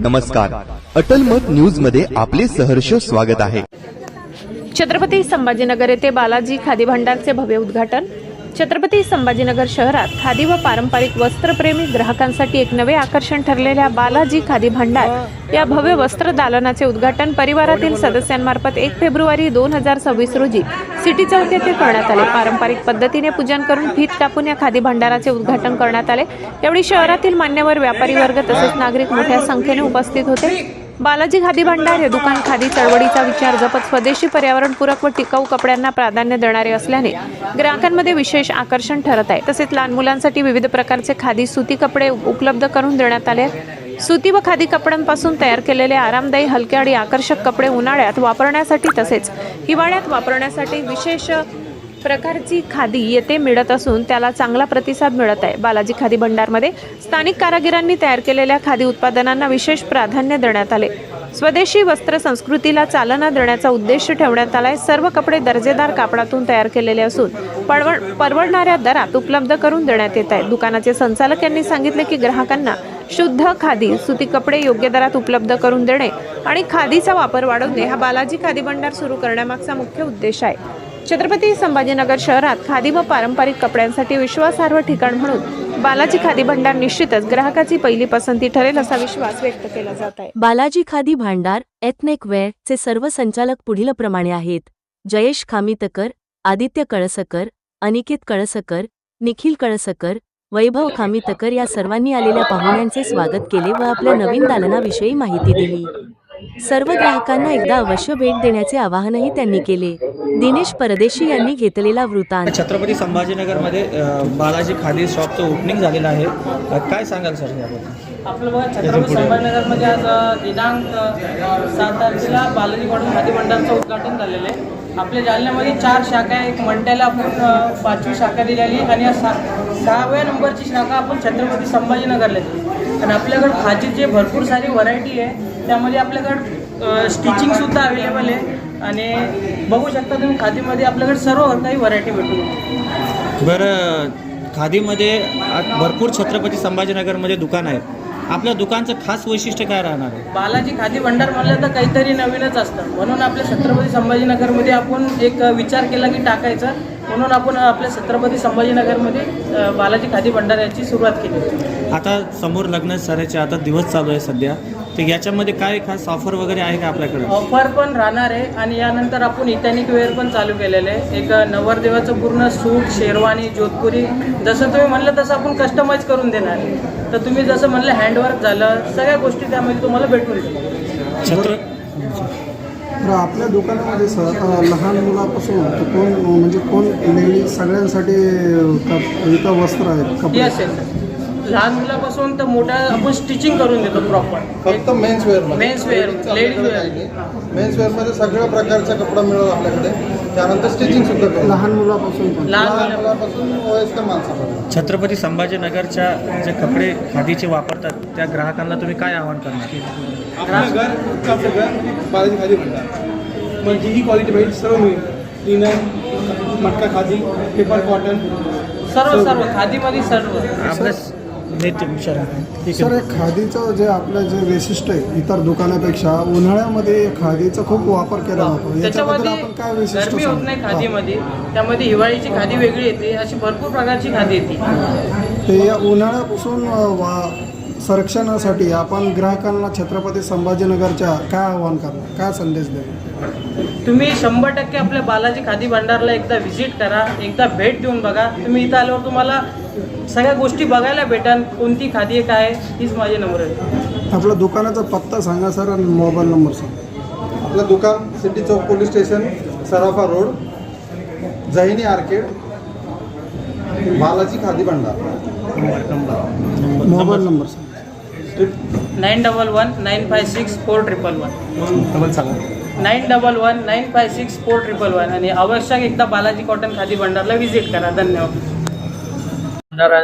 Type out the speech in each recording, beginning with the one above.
नमस्कार. अटल मत न्यूजमध्ये आपले सहर्ष स्वागत आहे. छत्रपती संभाजीनगर येथे बालाजी खादी भांडारचे भव्य उद्घाटन. छत्रपती संभाजीनगर शहरात खादी व पारंपरिक वस्त्रप्रेमी ग्राहकांसाठी एक नवे आकर्षण ठरलेल्या बालाजी खादी भांडार या भव्य वस्त्र दालनाचे उद्घाटन परिवारातील सदस्यांमार्फत एक फेब्रुवारी दोन हजार सव्वीस रोजी सिटी चौक येथे करण्यात आले. पारंपरिक पद्धतीने पूजन करून भीत टाकून या खादी भांडाराचे उद्घाटन करण्यात आले. यावेळी शहरातील मान्यवर व्यापारी वर्ग तसेच नागरिक मोठ्या संख्येने उपस्थित होते. बालाजी खादी भांडार हे दुकान खादी चळवळीचा विचार जपत स्वदेशी पर्यावरणपूरक व टिकाऊ कपड्यांना प्राधान्य देणारे असल्याने ग्राहकांमध्ये विशेष आकर्षण ठरत आहे. तसेच लहान मुलांसाठी विविध प्रकारचे खादी सुती कपडे उपलब्ध करून देण्यात आले सुती व खादी कपड्यांपासून तयार केलेले आरामदायी हलके आणि आकर्षक कपडे उन्हाळ्यात वापरण्यासाठी तसेच हिवाळ्यात वापरण्यासाठी विशेष प्रकारची खादी येथे मिळत असून त्याला चांगला प्रतिसाद मिळत आहे. बालाजी खादी भंडारमध्ये स्थानिक कारागिरांनी तयार केलेल्या खादी उत्पादनांना विशेष प्राधान्य देण्यात आले. स्वदेशी वस्त्र संस्कृतीला चालना देण्याचा उद्देश ठेवण्यात आलाय. सर्व कपडे दर्जेदार कापडातून तयार केलेले असून परवड परवडणाऱ्या दरात उपलब्ध करून देण्यात येत आहे. दुकानाचे संचालक यांनी सांगितले की ग्राहकांना शुद्ध खादी सुती कपडे योग्य दरात उपलब्ध करून देणे आणि खादीचा वापर वाढवणे हा बालाजी खादी भंडार सुरू करण्यामागचा मुख्य उद्देश आहे. छत्रपती संभाजीनगर शहरात खादी व पारंपरिक कपड्यांसाठी विश्वासार्ह ठिकाण म्हणून बालाजी खादी भांडार निश्चितच ग्राहकाची पहिली पसंती ठरेल असा विश्वास व्यक्त केला जात आहे. बालाजी खादी भांडार एथनिक वेअर चे सर्व संचालक पुढीलप्रमाणे आहेत. जयेश खामितकर आदित्य कळसकर अनिकेत कळसकर निखिल कळसकर वैभव खामितकर या सर्वांनी आलेल्या पाहुण्यांचे स्वागत केले व आपल्या नवीन दालनाविषयी माहिती दिली. सर्व ग्राहकांना एकदा अवश्य भेट देण्याचे आवाहनही त्यांनी केले. दिनेश परदेशी यांनी घेतलेला वृत्तांत. छत्रपती संभाजीनगरमध्ये बालाजी खादी शॉपचं ओपनिंग झालेलं आहे. काय सांगाल सर आपलं बघा छत्रपती संभाजीनगरमध्ये आज दिनांक सात तारखेला बालाजी कॉटन खादी भंडारचं उद्घाटन झालेलं आहे. आपल्या जालन्यामध्ये चार शाखा आहे एक मंड्याला आपण पाचवी शाखा दिलेली आणि सहाव्या नंबरची शाखा आपण छत्रपती संभाजीनगरला दिली. आणि आपल्याकडं खादीची जे भरपूर सारी व्हरायटी आहे त्यामध्ये आपल्याकडं स्टिचिंगसुद्धा अवेलेबल आहे. आणि बघू शकता तुम्ही खादीमध्ये आपल्याकडे सर्व काही व्हरायटी भेटून बरं खादीमध्ये भरपूर छत्रपती संभाजीनगरमध्ये दुकान आहेत. आपल्या दुकानचं खास वैशिष्ट्य काय राहणार आहे? बालाजी खादी भंडार म्हणलं तर काहीतरी नवीनच असतं. म्हणून आपल्या छत्रपती संभाजीनगरमध्ये आपण एक विचार केला की टाकायचा. म्हणून आपण आपल्या छत्रपती संभाजीनगरमध्ये बालाजी खादी भंडार याची सुरुवात केली. आता समोर लग्न सरायचे आता दिवस चालू आहे सध्या. तर याच्यामध्ये काय खास ऑफर वगैरे आहे का आपल्याकडे? ऑफर पण राहणार आहे आणि यानंतर आपण इथॅनिक वेअर पण चालू केलेलं आहे. एक नवरदेवाचं पूर्ण सूट शेरवानी जोधपुरी जसं तुम्ही म्हणलं तसं आपण कस्टमाइज करून देणार आहे. तर तुम्ही जसं म्हणलं हँडवर्क झालं सगळ्या गोष्टी त्यामध्ये तुम्हाला भेटून छत्र तर आपल्या दुकानामध्ये सर लहान मुलापासून कोण म्हणजे कोण लेडीज सगळ्यांसाठी इथं वस्त्र आहेत कपडे? लहान मुलापासून तर मोठ्या आपण स्टिचिंग करून देतो प्रॉपर फक्त men's wear men's wear ladies wear men's वेअरमध्ये सगळ्या प्रकारचा कपडा मिळेल आपल्याकडे. त्यानंतर स्टिचिंग सुद्धा करू लहान मुलापासून पण. लहान लहान मुला मुलापासून वयस्कर माणसापर्यंत. छत्रपती संभाजीनगरच्या जे कपडे खादीचे वापरतात त्या ग्राहकांना तुम्ही काय आवाहन करणार? आपलं घर बालाजी खादी म्हणतात म्हणजे ही क्वालिटी पाहिजे सर्व मिळेल. लिनन मटका खादी पेपर कॉटन सर्व सर्व खादीमध्ये सर्व. आपल्या सर हे खादीचं जे आपलं जे वैशिष्ट्य आहे इतर दुकानापेक्षा उन्हाळ्यामध्ये खादीचा खूप वापर केला जातो. त्याच्यामध्ये गरमी होत नाही? खादीमध्ये. त्यामध्ये हिवाळीची खादी वेगळी येते अशी भरपूर प्रकारची खादी येते. ते या उन्हाळ्यापासून वा संरक्षणासाठी आपण ग्राहकांना छत्रपती संभाजीनगरच्या काय आव्हान करणार? काय संदेश देणार? तुम्ही शंभर टक्के आपल्या बालाजी खादी भांडारला एकदा व्हिजिट करा एकदा भेट देऊन बघा. तुम्ही इथं आल्यावर तुम्हाला सगळ्या गोष्टी बघायला भेटाल कोणती खादी आहे काय आहे, हीच माझी नंबर आहे. आपल्या दुकानाचा पत्ता सांगा सर आणि मोबाईल नंबर सांगा. आपलं दुकान सिटी चौक पोलीस स्टेशन सराफा road Jaini arcade Balaji Khadi Bhandar. Mobile number सांगा. Nine double one nine five six four triple one. Nine double one nine five six four triple one. आणि आवश्यक एकदा Balaji cotton Khadi भंडारला व्हिजिट करा. धन्यवाद.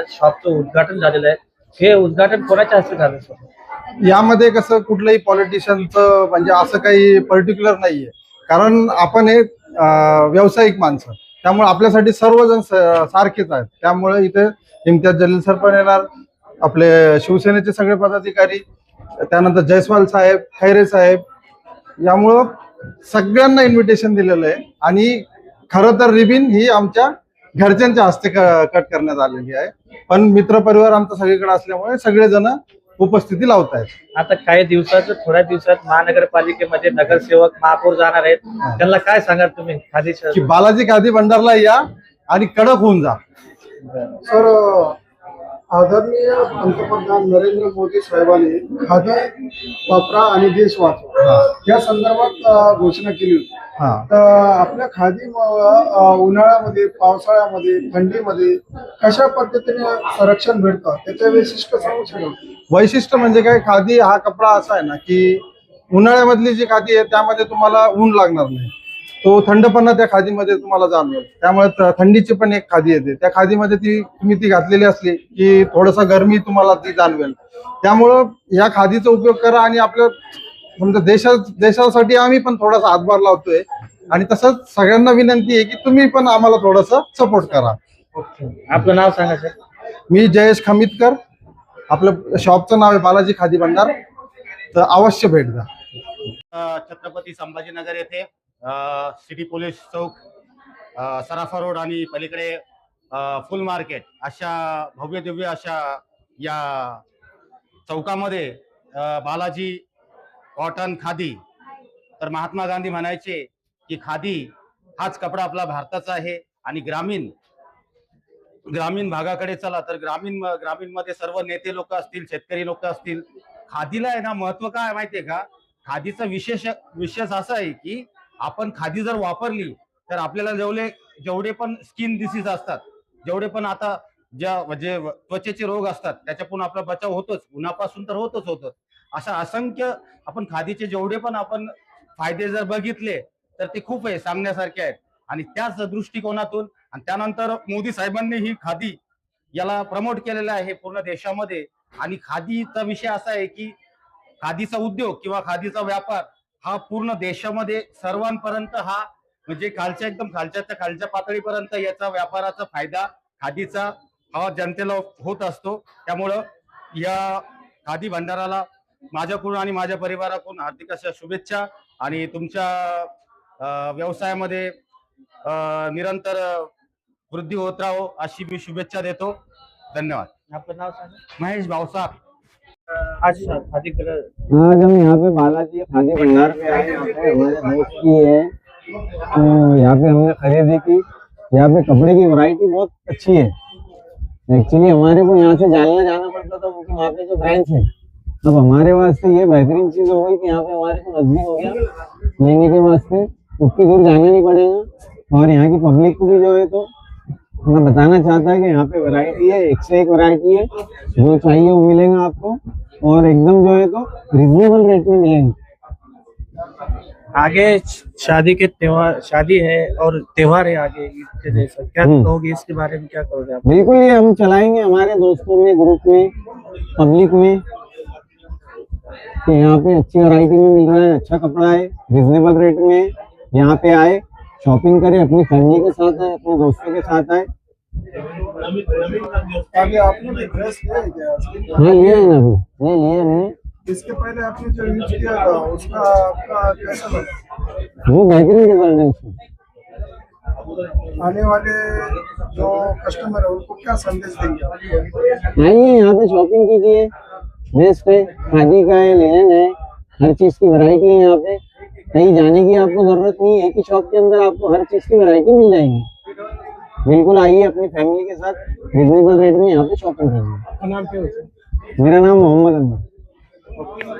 शॉपचं उद्घाटन झालेलं आहे. हे उद्घाटन कोणाच्या हस्ते झालं सर यामध्ये कसं कुठलंही पॉलिटिशियनचं म्हणजे असं काही पर्टिक्युलर नाहीये. कारण आपण हे व्यावसायिक माणसं. त्यामुळे आपल्यासाठी सर्वजण सारखेच आहेत. त्यामुळे इथे इम्तियाज जलील सर पण येणार आपले शिवसेनेचे सगळे पदाधिकारी त्यानंतर जयस्वाल साहेब खैरे साहेब. यामुळं सगळ्यांना इन्व्हिटेशन दिलेलं आहे. आणि खरं तर रिबिन ही आमच्या घरच्यांच्या हस्ते क- कट करण्यात आलेली आहे. पण मित्रपरिवार आमचा सगळीकडे असल्यामुळे सगळेजण उपस्थिती लावत आहेत आता काही दिवसात थोड्या दिवसात महानगरपालिकेमध्ये नगरसेवक महापौर जाणार आहेत. त्यांना काय सांगाल तुम्ही? खादी की बालाजी खादी भंडारला या आणि कडक होऊन जा. सर आदरणीय पंतप्रधान नरेंद्र मोदी साहेबांनी खादी वापरा आणि देश वाचवा या संदर्भात घोषणा केली होती. तर आपल्या अ, उन्हाळ्यामध्ये पावसाळ्यामध्ये थंडीमध्ये कशा पद्धतीने संरक्षण भेटतं? त्याचे वैशिष्ट्य सांगू शकाल? वैशिष्ट्य म्हणजे काय? खादी हा कपडा असा आहे ना की उन्हाळ्यामधली जी खादी आहे त्यामध्ये तुम्हाला ऊन लागणार नाही. तो थंडपणा त्या खादीमध्ये तुम्हाला जाणवेल. त्यामुळे थंडीची पण एक खादी येते. त्या खादीमध्ये ती तुम्ही ती घातलेली असली की थोडस गरमी तुम्हाला ती जाणवेल. त्यामुळं या खादीचा उपयोग करा आणि आपल्या समजा देशा देशासाठी आम्ही पण थोडासा हातभार लावतोय. आणि तसंच सगळ्यांना विनंती आहे की तुम्ही पण आम्हाला थोडस सपोर्ट करा. आपलं नाव सांगा सर मी जयेश खमितकर. आपलं शॉपचं नाव आहे बालाजी खादी भंडार. तर अवश्य भेट द्या. छत्रपती संभाजीनगर येथे सिटी पोलीस चौक सराफा रोड आणि पलीकडे फुल मार्केट अशा भव्य दिव्य अशा या चौकामध्ये बालाजी कॉटन खादी. तर महात्मा गांधी म्हणायचे की खादी हाच कपडा आपला भारताचा आहे आणि ग्रामीण ग्रामीण भागाकडे चला तर ग्रामीण ग्रामीणमध्ये सर्व नेते लोक असतील शेतकरी लोक असतील. खादीला आहे ना महत्त्व काय माहितीये का? खादीचा विशेष विशेष असा आहे की आपण खादी जर वापरली तर आपल्याला जेवढे जेवढे पण स्किन डिसीज असतात जेवढे पण आता ज्या म्हणजे त्वचेचे रोग असतात त्याच्यापासून आपला बचाव होतोच. उन्हापासून तर होतच होतच. अशा असंख्य आपण खादीचे जेवढे पण आपण फायदे जर बघितले तर ते खूप आहे सांगण्यासारखे आहेत. आणि त्याच दृष्टिकोनातून आणि त्यानंतर मोदी साहेबांनी ही खादी याला प्रमोट केलेलं आहे पूर्ण देशामध्ये. आणि खादीचा विषय असा आहे की खादीचा उद्योग किंवा खादीचा व्यापार हा पूर्ण देशामध्ये सर्वांपर्यंत हा म्हणजे खालच्या एकदम खालच्या खालच्या पातळीपर्यंत याचा व्यापाराचा फायदा खादीचा हा जनतेला होत असतो. त्यामुळं या खादी भंडाराला माझ्याकडून आणि माझ्या परिवाराकडून हार्दिक अशा शुभेच्छा आणि तुमच्या व्यवसायामध्ये निरंतर वृद्धी होत राहो अशी मी शुभेच्छा देतो. धन्यवाद. आपलं नाव सांगा. महेश कलर आज हम यहाँ पे बालाजी खादी भंडार पे आए हमारे दोस्त की है। तो यहाँ पे हमने खरीदी की यहाँ पे कपड़े की वैरायटी बहुत अच्छी है। एक्चुअली हमारे को यहाँ से जालना जाना पड़ता था वहाँ पे जो ब्रांच है। अब हमारे वास्ते ये बेहतरीन चीज़ हो गई कि यहाँ पे हमारे को नज़दीक हो गया। लेने के वास्ते उतनी दूर जाना नहीं पड़ेगा। और यहाँ की पब्लिक को भी जो है तो मैं बताना चाहता है कि यहाँ पे वैरायटी है एक से एक वैरायटी है। जो चाहिए वो मिलेगा आपको। और एकदम जो है तो रिजनेबल रेट में मिलेंगे। आगे शादी के त्योहार शादी है और त्योहार है आगे ईद के जैसा। क्या हम्म। कहोगे इसके बारे में क्या कहोगे आप? बिल्कुल ये हम चलाएँगे हमारे दोस्तों में ग्रुप में पब्लिक में। कि यहाँ पे अच्छी वैरायटी में मिल रहा है अच्छा कपड़ा है रिजनेबल रेट में है। यहाँ पे आए शॉपिंग करें अपनी फैमिली के साथ आए अपने दोस्तों के साथ आए। लिया है हाँ ना अभी। ये हमने इसके पहले आपने जो यूज़ किया था उसका आपका कैसा लगा? वो बेहतरीन रिज़ल्ट है आने वाले जो कस्टमर है उनको क्या संदेश देंगे आइए यहाँ पे शॉपिंग कीजिए। बेस्ट है खादी का है लेन है हर चीज़ की वैरायटी है यहाँ पे। कहीं जाने की आपको ज़रूरत नहीं है एक ही शॉप के अंदर आपको हर चीज़ की वैरायटी मिल जाएगी। बिल्कुल आइए अपनी फैमिली के साथ रिजनेबल रेट में यहाँ पे शॉपिंग है मेरा नाम मोहम्मद अली